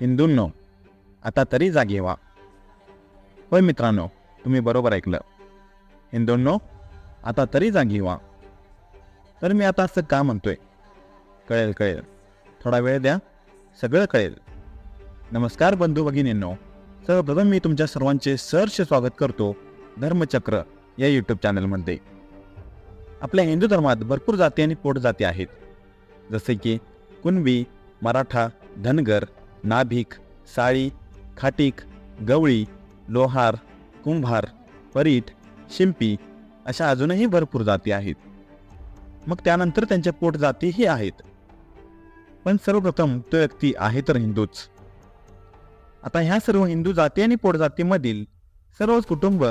हिंदूंनो आता तरी जागे व्हा. होय मित्रांनो तुम्ही बरोबर ऐकलं. हिंदूंनो आता तरी जागी व्हा. तर मी आता असं का म्हणतोय? कळेल कळेल. थोडा वेळ द्या. सगळं कळेल. नमस्कार बंधू भगिनींनो. सर्वप्रथम मी तुमच्या सर्वांचे सहर्ष स्वागत करतो धर्मचक्र या यूट्यूब चॅनलमध्ये. आपल्या हिंदू धर्मात भरपूर जाती आणि पोट जाती आहेत. जसे की कुणबी मराठा धनगर नाभिक साळी खाटीक गवळी लोहार कुंभार परीट शिंपी अशा अजूनही भरपूर जाती आहेत. मग त्यानंतर त्यांच्या पोट जातीही आहेत. पण सर्वप्रथम तो व्यक्ती आहे तर हिंदूच. आता ह्या सर्व हिंदू जाती आणि पोटजातीमधील सर्वच कुटुंब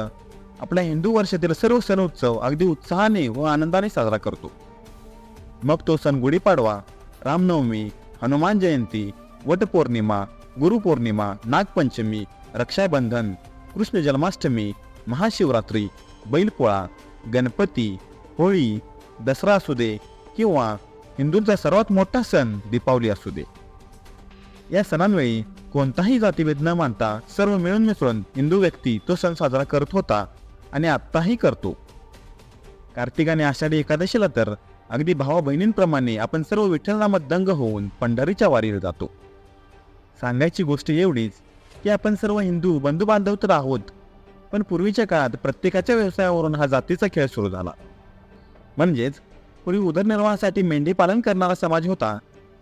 आपल्या हिंदू वर्षातील सर्व सण उत्सव अगदी उत्साहाने व आनंदाने साजरा करतो. मग तो सण गुढीपाडवा रामनवमी हनुमान जयंती वटपौर्णिमा गुरुपौर्णिमा नागपंचमी रक्षाबंधन कृष्ण जन्माष्टमी महाशिवरात्री बैलपोळा गणपती होळी दसरा असू दे किंवा हिंदूंचा सर्वात मोठा सण दीपावली असू दे. या सणांवेळी कोणताही जातीभेद न मानता सर्व मिळून मिसळून हिंदू व्यक्ती तो सण साजरा करत होता आणि आत्ताही करतो. कार्तिक आणि आषाढी एकादशीला तर अगदी भावा बहिणींप्रमाणे आपण सर्व विठ्ठलनामात दंग होऊन पंढरीच्या वारीला जातो. सांगायची गोष्ट एवढीच की आपण सर्व हिंदू बंधू तर आहोत पण पूर्वीच्या काळात प्रत्येकाच्या व्यवसायावरून हा जातीचा खेळ सुरू झाला. म्हणजेच पूर्वी उदरनिर्वाहासाठी मेंढी पालन करणारा समाज होता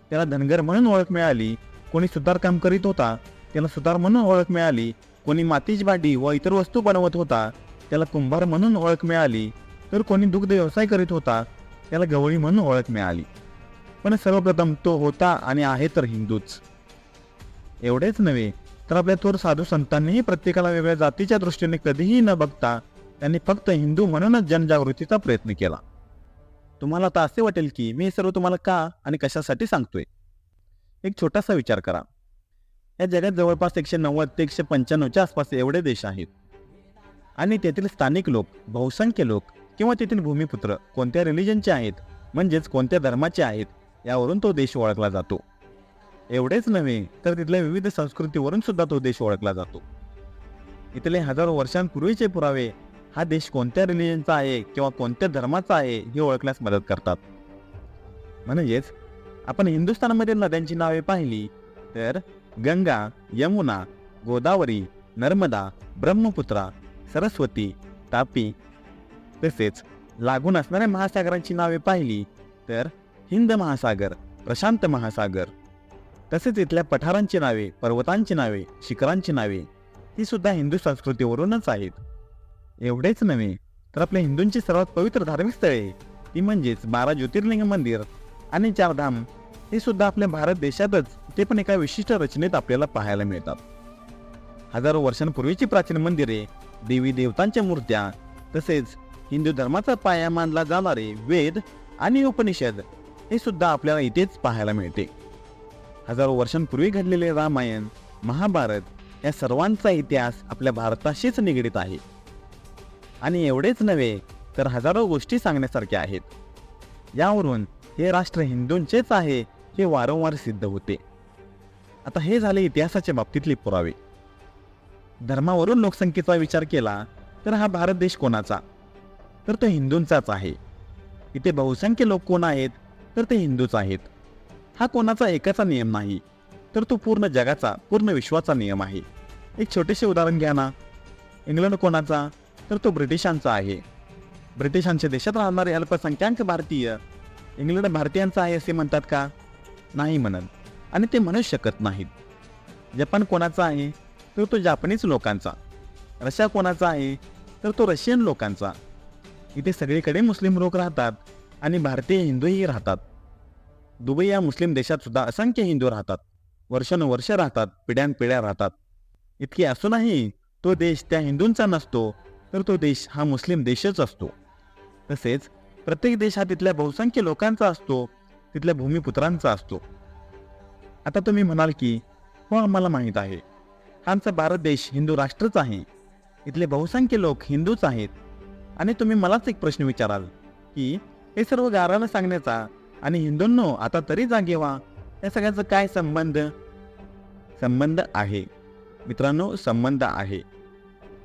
त्याला धनगर म्हणून ओळख मिळाली कोणी सुतारकाम करीत होता त्याला सुतार म्हणून ओळख मिळाली कोणी मातीची भांडी व इतर वस्तू बनवत होता त्याला कुंभार म्हणून ओळख मिळाली तर कोणी दुग्ध व्यवसाय करीत होता त्याला गवळी म्हणून ओळख मिळाली. पण सर्वप्रथम तो होता आणि आहे तर हिंदूच. एवढेच नव्हे तर आपल्या थोर साधू संतांनीही प्रत्येकाला वेगळ्या जातीच्या दृष्टीने कधीही न बघता त्यांनी फक्त हिंदू म्हणूनच जनजागृतीचा प्रयत्न केला. तुम्हाला आता असे वाटेल की मी हे सर्व तुम्हाला का आणि कशासाठी सांगतोय? एक छोटासा विचार करा. या जगात जवळपास एकशे नव्वद ते एकशे पंच्याण्णवच्या आसपास एवढे देश आहेत. आणि तेथील स्थानिक लोक बहुसंख्य लोक किंवा तेथील भूमिपुत्र कोणत्या रिलिजनचे आहेत म्हणजेच कोणत्या धर्माचे आहेत यावरून तो देश ओळखला जातो. एवढेच नव्हे तर तिथल्या विविध संस्कृतीवरून सुद्धा तो देश ओळखला जातो. इथले हजारो वर्षांपूर्वीचे पुरावे हा देश कोणत्या रिलिजनचा आहे किंवा कोणत्या धर्माचा आहे हे ओळखण्यास मदत करतात. म्हणजेच आपण हिंदुस्थानमधील नद्यांची नावे पाहिली तर गंगा यमुना गोदावरी नर्मदा ब्रह्मपुत्रा सरस्वती तापी तसेच लागून असणाऱ्या महासागरांची नावे पाहिली तर हिंद महासागर प्रशांत महासागर. तसेच इथल्या पठारांची नावे पर्वतांची नावे शिखरांची नावे ही सुद्धा हिंदू संस्कृतीवरूनच आहेत. एवढेच नव्हे तर आपल्या हिंदूंची सर्वात पवित्र धार्मिक स्थळे ती म्हणजेच बारा ज्योतिर्लिंग मंदिर आणि चारधाम हे सुद्धा आपल्या भारत देशातच ते पण एका विशिष्ट रचनेत आपल्याला पाहायला मिळतात. हजारो वर्षांपूर्वीची प्राचीन मंदिरे देवी देवतांच्या मूर्त्या तसेच हिंदू धर्माचा पाया मानला जाणारे वेद आणि उपनिषद हे सुद्धा आपल्याला इथेच पाहायला मिळते. हजारो वर्षांपूर्वी घडलेले रामायण महाभारत या सर्वांचा इतिहास आपल्या भारताशीच निगडीत आहे. आणि एवढेच नव्हे तर हजारो गोष्टी सांगण्यासारख्या आहेत. यावरून हे राष्ट्र हिंदूंचेच आहे हे वारंवार सिद्ध होते. आता हे झाले इतिहासाच्या बाबतीतले पुरावे. धर्मावरून लोकसंख्येचा विचार केला तर हा भारत देश कोणाचा? तर तो हिंदूंचाच आहे. इथे बहुसंख्य लोक कोण आहेत तर ते हिंदूच आहेत. हा कोणाचा एकाचा नियम नाही तर तो पूर्ण जगाचा पूर्ण विश्वाचा नियम आहे. एक छोटेसे उदाहरण घ्या ना. इंग्लंड कोणाचा तर तो ब्रिटिशांचा आहे. ब्रिटिशांच्या देशात राहणारे अल्पसंख्याक भारतीय इंग्लंड भारतीयांचा आहे असे म्हणतात का? नाही म्हणत. आणि ते म्हणू शकत नाहीत. जपान कोणाचा आहे तर तो जापनीज लोकांचा. रशिया कोणाचा आहे तर तो रशियन लोकांचा. इथे सगळीकडे मुस्लिम लोक राहतात आणि भारतीय हिंदूही राहतात. दुबई या मुस्लिम देशात सुद्धा असंख्य हिंदू राहतात. वर्षानुवर्ष राहतात पिढ्यानपिढ्या राहतात. इतके असूनही तो देश त्या हिंदूंचा नसतो तर तो देश हा मुस्लिम देशच असतो. तसेच प्रत्येक देश हा तिथल्या बहुसंख्य लोकांचा असतो तिथल्या भूमिपुत्रांचा असतो. आता तुम्ही म्हणाल की हो आम्हाला माहीत आहे. आमचा भारत देश हिंदू राष्ट्रच आहे. इथले बहुसंख्य लोक हिंदूच आहेत. आणि तुम्ही मलाच एक प्रश्न विचाराल की हे सर्व गारानं सांगण्याचा आणि हिंदूंनो आता तरी जागे व्हा. या सगळ्याचा काय संबंध? संबंध आहे. मित्रांनो संबंध आहे.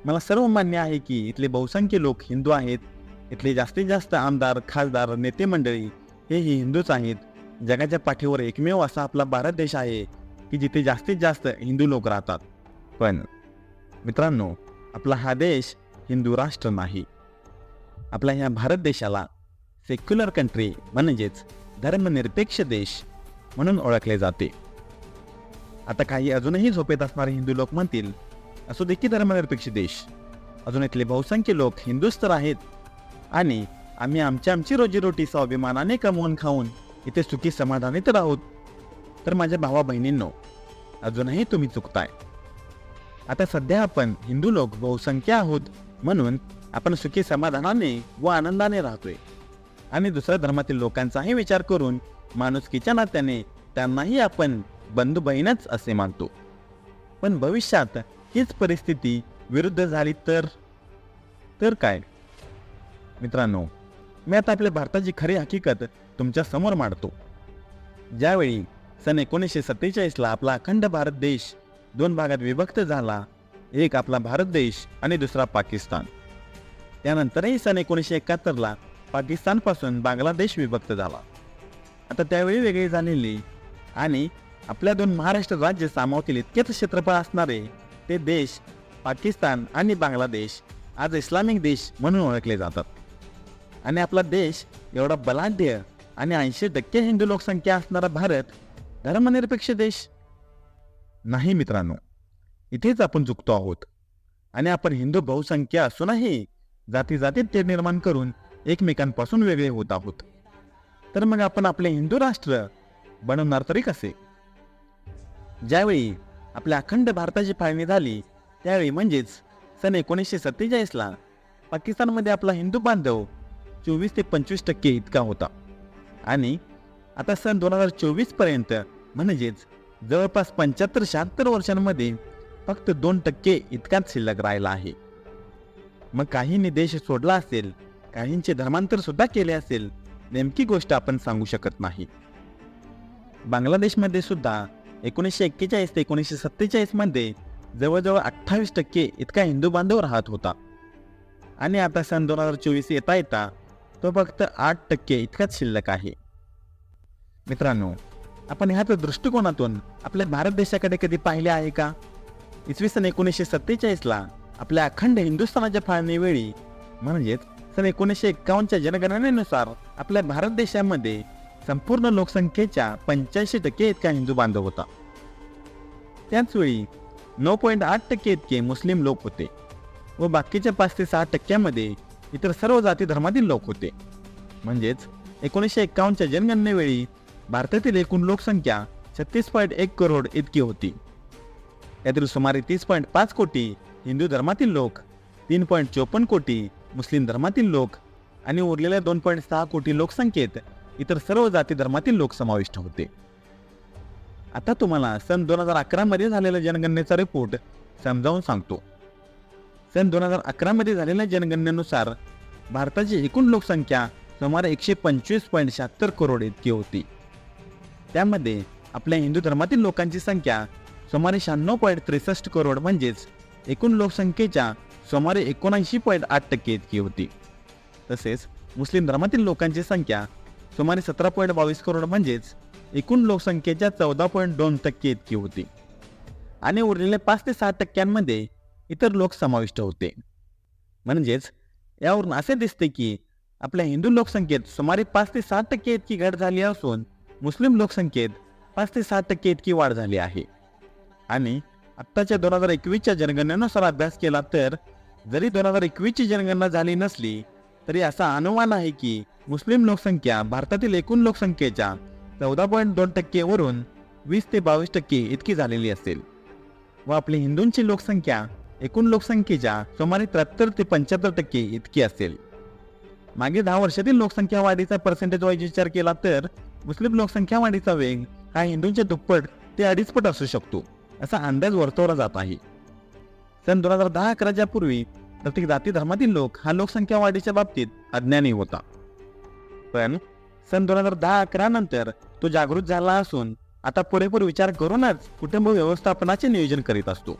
मला सर्व मान्य आहे की इथले बहुसंख्य लोक हिंदू आहेत. इथले जास्तीत जास्त आमदार खासदार नेते मंडळी हे ही हिंदूच आहेत. जगाच्या पाठीवर एकमेव असा आपला भारत देश आहे की जिथे जास्तीत जास्त हिंदू लोक राहतात. पण मित्रांनो आपला हा देश हिंदू राष्ट्र नाही. आपल्या ह्या भारत देशाला सेक्युलर कंट्री म्हणजेच धर्मनिरपेक्ष देश म्हणून ओळखले जाते. आता काही अजूनही झोपेत असणारे हिंदू लोक म्हणतील असो देखील धर्मनिरपेक्ष देश. अजून इथले बहुसंख्य लोक हिंदूच तर आहेत आणि आम्ही आमची आमची रोजीरोटी स्वाभिमानाने कमवून खाऊन इथे सुखी समाधानी तर आहोत तर माझ्या भावा बहिणींनो अजूनही तुम्ही चुकताय. आता सध्या आपण हिंदू लोक बहुसंख्य आहोत म्हणून आपण सुखी समाधानाने व आनंदाने राहतोय. आणि दुसऱ्या धर्मातील लोकांचाही विचार करून माणुसकीच्या नात्याने त्यांनाही आपण बंधू बहीणच असे मानतो. पण भविष्यात हीच परिस्थिती विरुद्ध झाली तर तर काय? मित्रांनो मी आता आपल्या भारताची खरी हकीकत तुमच्यासमोर मांडतो. ज्यावेळी सन एकोणीसशे सत्तेचाळीसला आपला अखंड भारत देश दोन भागात विभक्त झाला एक आपला भारत देश आणि दुसरा पाकिस्तान. त्यानंतरही सन एकोणीसशे एकाहत्तरला पाकिस्तानपासून बांगलादेश विभक्त झाला. आता त्यावेळी वेगळी झालेली आणि आपल्या दोन महाराष्ट्र राज्य सामावतील इतकेच क्षेत्रफळ असणारे ते देश पाकिस्तान आणि बांगलादेश आज इस्लामिक देश म्हणून ओळखले जातात. आणि आपला देश एवढा बलाढ्य आणि ऐंशी टक्के हिंदू लोकसंख्या असणारा भारत धर्मनिरपेक्ष देश? नाही मित्रांनो इथेच आपण चुकतो आहोत. आणि आपण हिंदू बहुसंख्या असूनही जाती जातीत ते निर्माण करून एकमेकांपासून वेगळे होत आहोत. तर मग आपण आपले हिंदू राष्ट्र बनवणार तरी कसे? ज्यावेळी आपल्या अखंड भारताची फाळणी झाली त्यावेळी म्हणजेच सन एकोणीसशे सत्तेचाळीसला पाकिस्तानमध्ये आपला हिंदू बांधव चोवीस ते पंचवीस टक्के इतका होता. आणि आता सन दोन हजार चोवीसपर्यंत म्हणजेच जवळपास पंच्याहत्तर शहात्तर वर्षांमध्ये फक्त दोन टक्के इतकाच शिल्लक राहिला आहे. मग काहींनी देश सोडला असेल काहींचे धर्मांतर सुद्धा केले असेल नेमकी गोष्ट आपण सांगू शकत नाही. बांगलादेशमध्ये सुद्धा एकोणीसशे एक्केचाळीस ते एकोणीसशे सत्तेचाळीसमध्ये जवळजवळ अठ्ठावीस टक्के इतका हिंदू बांधव राहत होता. आणि आता सन दोन हजार चोवीस येता येता तो फक्त आठ टक्के इतकाच शिल्लक आहे. मित्रांनो आपण ह्याच दृष्टिकोनातून आपल्या भारत देशाकडे कधी पाहिले आहे का? इसवी सन एकोणीसशे सत्तेचाळीसला आपल्या अखंड हिंदुस्थानाच्या फाळणीवेळी म्हणजेच सन एकोणीसशे एक्कावन्नच्या जनगणनेनुसार आपल्या भारत देशामध्ये संपूर्ण लोकसंख्येच्या पंच्याऐंशी टक्के इतका हिंदू बांधव होता. त्याचवेळी नऊ पॉईंट आठ टक्के इतके मुस्लिम लोक होते व बाकीच्या पाच ते सहा टक्क्यामध्ये इतर सर्व जाती धर्मातील लोक होते. म्हणजेच एकोणीसशे एक्कावन्नच्या जनगणनेवेळी भारतातील एकूण लोकसंख्या छत्तीस पॉईंट एक करोड इतकी होती. यातील सुमारे तीस पॉईंट पाच कोटी हिंदू धर्मातील लोक तीन पॉईंट चोपन्न कोटी मुस्लिम धर्मातील लोक आणि उरलेल्या दोन पॉईंट सहा कोटी लोकसंख्येत इतर सर्व जाती धर्मातील लोक समाविष्ट होते. आता तुम्हाला सन दोन हजार अकरामध्ये झालेल्या जनगणनेचा रिपोर्ट समजावून सांगतो. सन दोन हजार अकरामध्ये झालेल्या जनगणनेनुसार भारताची एकूण लोकसंख्या सुमारे एकशे पंचवीस पॉईंट शहात्तर करोड इतकी होती. त्यामध्ये आपल्या हिंदू धर्मातील लोकांची संख्या सुमारे शहाण्णव पॉईंट त्रेसष्ट करोड म्हणजेच एकूण लोकसंख्येच्या सुमारे एकोणऐंशी पॉईंट आठ टक्के इतकी होती. तसेच मुस्लिम धर्मातील लोकांची संख्या सुमारे सतरा पॉईंट बावीस करोड म्हणजेच एकूण लोकसंख्येच्या चौदा पॉईंट दोन टक्के इतकी होती. आणि उरलेल्या पाच ते सहा टक्क्यांमध्ये इतर लोक समाविष्ट होते. म्हणजेच यावरून असे दिसते की आपल्या हिंदू लोकसंख्येत सुमारे पाच ते सात टक्के इतकी घट झाली असून मुस्लिम लोकसंख्येत पाच ते सात टक्के इतकी वाढ झाली आहे. आणि आत्ताच्या दोन हजार एकवीसच्या जनगणनेनुसार अभ्यास केला तर जरी दोन हजार एकवीसची जनगणना झाली नसली तरी असा अनुमान आहे की मुस्लिम लोकसंख्या भारतातील एकूण लोकसंख्येच्या चौदा पॉईंट दोन टक्केवरून वीस ते बावीस टक्के इतकी झालेली असेल. व आपली हिंदूंची लोकसंख्या एकूण लोकसंख्येच्या सुमारे त्र्याहत्तर ते पंच्याहत्तर टक्के इतकी असेल. मागे दहा वर्षातील लोकसंख्या वाढीचा पर्सेंटेज वाईज विचार केला तर मुस्लिम लोकसंख्या वाढीचा वेग हा हिंदूंच्या दुप्पट ते अडीचपट असू शकतो असा अंदाज वर्तवला जात आहे. सन दोन हजार दहा अकराच्या पूर्वी प्रत्येक जाती धर्मातील लोक हा लोकसंख्या वाढीच्या बाबतीत अज्ञानी होता. पण सन दोन हजार दहा अकरा नंतर तो जागृत झाला असून आता पुरेपूर विचार करूनच कुटुंब व्यवस्थापनाचे नियोजन करीत असतो.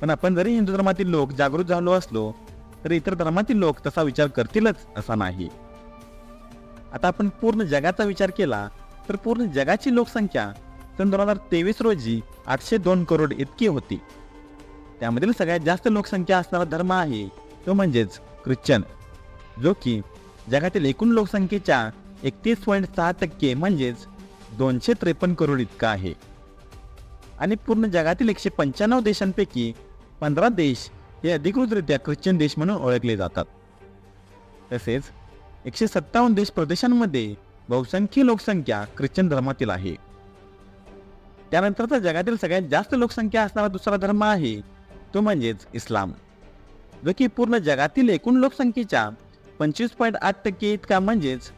पण आपण जरी हिंदू धर्मातील लोक जागृत झालो असलो तरी इतर धर्मातील लोक तसा विचार करतीलच असा नाही. आता आपण पूर्ण जगाचा विचार केला तर पूर्ण जगाची लोकसंख्या सन दोन हजार तेवीस रोजी आठशे दोन करोड इतकी होती. त्यामधील सगळ्यात जास्त लोकसंख्या असणारा धर्म आहे तो म्हणजेच ख्रिश्चन. जो की जगातील एकूण लोकसंख्येच्या एकतीस पॉईंट सहा टक्के म्हणजेच दोनशे त्रेपन्न करोड इतका आहे. आणि पूर्ण जगातील एकशे पंच्याण्णव देशांपैकी पंधरा देश हे अधिकृतरित्या ख्रिश्चन देश म्हणून ओळखले जातात. तसेच एकशे सत्तावन्न देश प्रदेशांमध्ये बहुसंख्य लोकसंख्या ख्रिश्चन धर्मातील आहे. त्यानंतरचा जगातील सगळ्यात जास्त लोकसंख्या असणारा दुसरा धर्म आहे तो म्हणजेच इस्लाम. जो की पूर्ण जगातील एकूण लोकसंख्येच्या पंचवीस पॉईंट आठ टक्के इतका म्हणजेच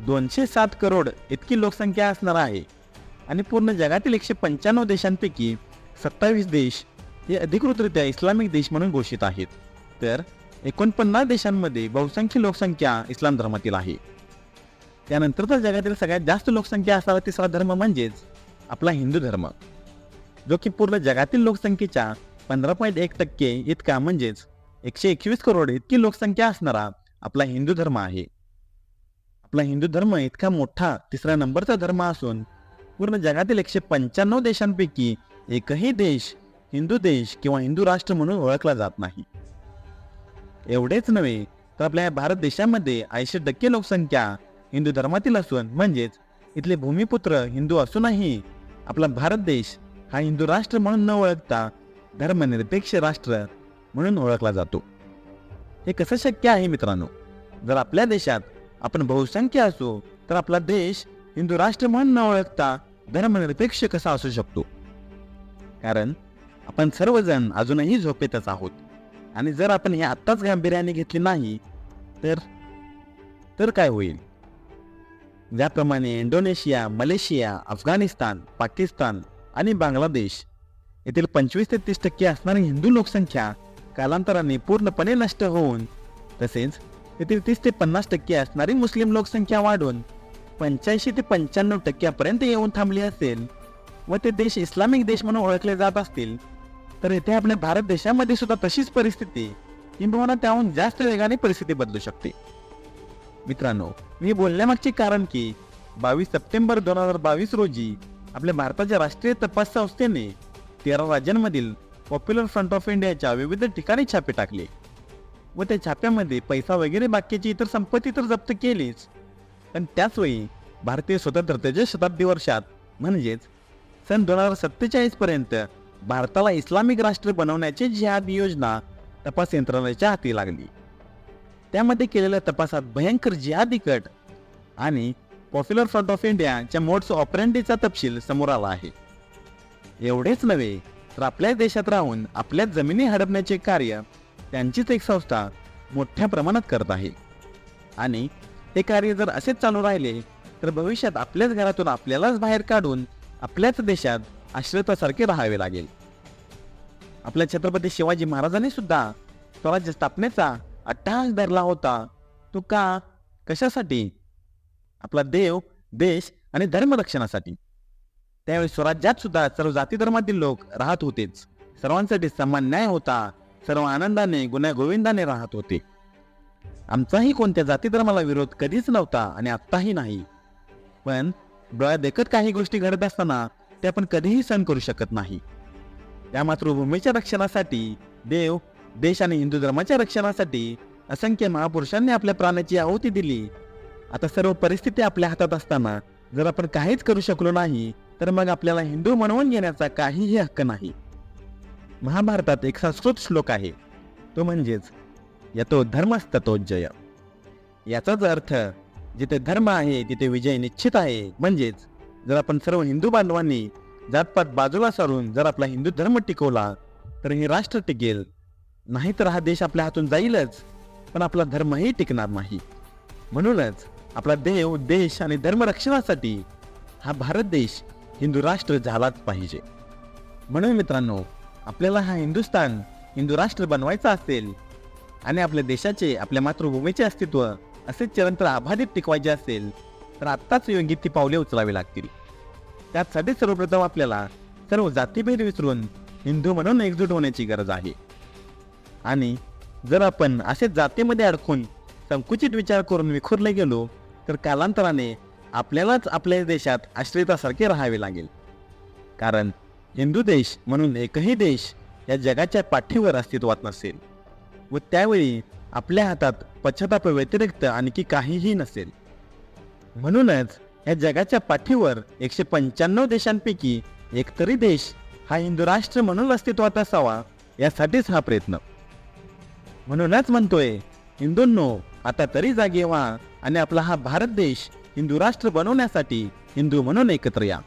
दोनशे सात करोड इतकी लोकसंख्या असणार आहे. आणि पूर्ण जगातील एकशे पंच्याण्णव देशांपैकी सत्तावीस देश हे अधिकृतरित्या इस्लामिक देश म्हणून घोषित आहेत. तर एकोणपन्नास देशांमध्ये बहुसंख्य लोकसंख्या इस्लाम धर्मातील आहे. त्यानंतर तर जगातील सगळ्यात जास्त लोकसंख्या असावा तिसरा धर्म म्हणजेच आपला हिंदू धर्म. जो की पूर्ण जगातील लोकसंख्येच्या पंधरा पॉईंट एक टक्के इतका म्हणजेच एकशे एकवीस करोड इतकी लोकसंख्या असणारा आपला हिंदू धर्म आहे. आपला हिंदू धर्म इतका मोठा तिसऱ्या नंबरचा धर्म असून पूर्ण जगातील एकशे पंच्याण्णव देशांपैकी एकही देश हिंदू देश किंवा हिंदू राष्ट्र म्हणून ओळखला जात नाही. एवढेच नव्हे तर आपल्या भारत देशामध्ये ऐंशी टक्के लोकसंख्या हिंदू धर्मातील असून म्हणजेच इथले भूमिपुत्र हिंदू असूनही आपला भारत देश हा हिंदू राष्ट्र म्हणून न ओळखता धर्मनिरपेक्ष राष्ट्र म्हणून ओळखला जातो. हे कसं शक्य आहे मित्रांनो? जर आपल्या देशात आपण बहुसंख्य असू तर आपला देश हिंदू राष्ट्र म्हणून न ओळखता धर्मनिरपेक्ष कसा असू शकतो? कारण आपण सर्वजण अजूनही झोपेतच आहोत. आणि जर आपण हे आत्ताच गांभीर्याने घेतली नाही तर तर काय होईल? ज्याप्रमाणे इंडोनेशिया मलेशिया अफगाणिस्तान पाकिस्तान आणि बांगलादेश येथील पंचवीस ते तीस टक्के असणारी हिंदू लोकसंख्या कालांतराने पूर्णपणे नष्ट होऊन तसेच येथील तीस ते पन्नास टक्के असणारी मुस्लिम लोकसंख्या वाढून पंच्याऐंशी ते पंच्याण्णव टक्क्यापर्यंत येऊन थांबली असेल व ते देश इस्लामिक देश म्हणून ओळखले जात असतील. तर येथे आपल्या भारत देशामध्ये सुद्धा तशीच परिस्थिती किंबहुना त्याहून जास्त वेगाने परिस्थिती बदलू शकते. मित्रांनो मी बोलण्यामागचे कारण की बावीस सप्टेंबर दोन हजार बावीस रोजी आपल्या भारताच्या राष्ट्रीय तपास संस्थेने तेरा राज्यांमधील पॉप्युलर फ्रंट ऑफ इंडियाच्या विविध ठिकाणी छापे टाकले. व त्या छाप्यामध्ये पैसा वगैरे बाकीची इतर संपत्ती तर जप्त केलीच. पण त्याचवेळी भारतीय स्वतंत्रतेच्या शताब्दी वर्षात म्हणजेच सन दोन हजार सत्तेचाळीसपर्यंत भारताला इस्लामिक राष्ट्र बनवण्याची जिहाद योजना तपास यंत्रणेच्या हाती लागली. त्यामध्ये केलेल्या तपासात भयंकर जिहादी कट आणि पॉप्युलर फ्रंट ऑफ इंडियाच्या मोड्स ऑपरेंडीचा तपशील समोर आला आहे. एवढेच नव्हे तर आपल्याच देशात राहून आपल्याच जमिनी हडपण्याचे कार्य त्यांचीच एक संस्था मोठ्या प्रमाणात करत आहे. आणि हे कार्य जर असेच चालू राहिले तर भविष्यात आपल्याच घरातून आपल्यालाच बाहेर काढून आपल्याच देशात आश्रितासारखे राहावे लागेल. आपल्या छत्रपती शिवाजी महाराजांनी सुद्धा स्वराज्य स्थापनेचा अट्टहास धरला होता. तो का कशासाठी? आपला देव देश आणि धर्मरक्षणासाठी त्यावेळी स्वराज्यात सुद्धा सर्व जाती धर्मातील लोक राहत होतेच. सर्वांसाठी समान न्याय होता. सर्व आनंदाने गुण्यागोविंदाने राहत होते. आमचाही कोणत्या जाती धर्माला विरोध कधीच नव्हता आणि आत्ताही नाही. पण डोळ्यात देखत काही गोष्टी घडत असताना ते आपण कधीही सहन करू शकत नाही. त्या मातृभूमीच्या रक्षणासाठी देव देश आणि हिंदू धर्माच्या रक्षणासाठी असंख्य महापुरुषांनी आपल्या प्राणाची आहुती दिली. आता सर्व परिस्थिती आपल्या हातात असताना जर आपण काहीच करू शकलो नाही तर मग आपल्याला हिंदू म्हणवून घेण्याचा काहीही हक्क नाही. महाभारतात एक संस्कृत श्लोक आहे. तो म्हणजेच यतो धर्मस्ततो जय याचाच अर्थ जिथे धर्म आहे तिथे विजय निश्चित आहे. म्हणजेच जर आपण सर्व हिंदू बांधवांनी जातपात बाजूला सारून जर आपला हिंदू धर्म टिकवला तर हे राष्ट्र टिकेल. नाहीतर हा देश आपल्या हातून जाईलच पण आपला धर्मही टिकणार नाही. म्हणूनच आपला देव देश आणि धर्मरक्षणासाठी हा भारत देश हिंदू राष्ट्र झालाच पाहिजे. म्हणून मित्रांनो आपल्याला हा हिंदुस्थान हिंदू राष्ट्र बनवायचा असेल आणि आपल्या देशाचे आपल्या मातृभूमीचे अस्तित्व असेच चिरंतर अबाधित टिकवायचे असेल तर आत्ताच योग्य ती पावले उचलावी लागतील. त्यासाठी सर्वप्रथम आपल्याला सर्व जातीभेद विसरून हिंदू म्हणून एकजूट होण्याची गरज आहे. आणि जर आपण असे जातीमध्ये अडकून संकुचित विचार करून विखुरले गेलो तर कालांतराने आपल्यालाच आपल्या देशात आश्रितासारखे राहावे लागेल. कारण हिंदू देश म्हणून एकही देश या जगाच्या पाठीवर अस्तित्वात नसेल व त्यावेळी आपल्या हातात पश्चाताप व्यतिरिक्त आणखी काहीही नसेल. म्हणूनच या जगाच्या पाठीवर एकशे पंच्याण्णव देशांपैकी एकतरी देश हा हिंदू राष्ट्र म्हणून अस्तित्वात असावा यासाठीच हा प्रयत्न. म्हणूनच म्हणतोय हिंदूंनो आता तरी जागे व्हा आणि आपला हा भारत देश हिंदू राष्ट्र बनवण्यासाठी हिंदू म्हणून एकत्र या.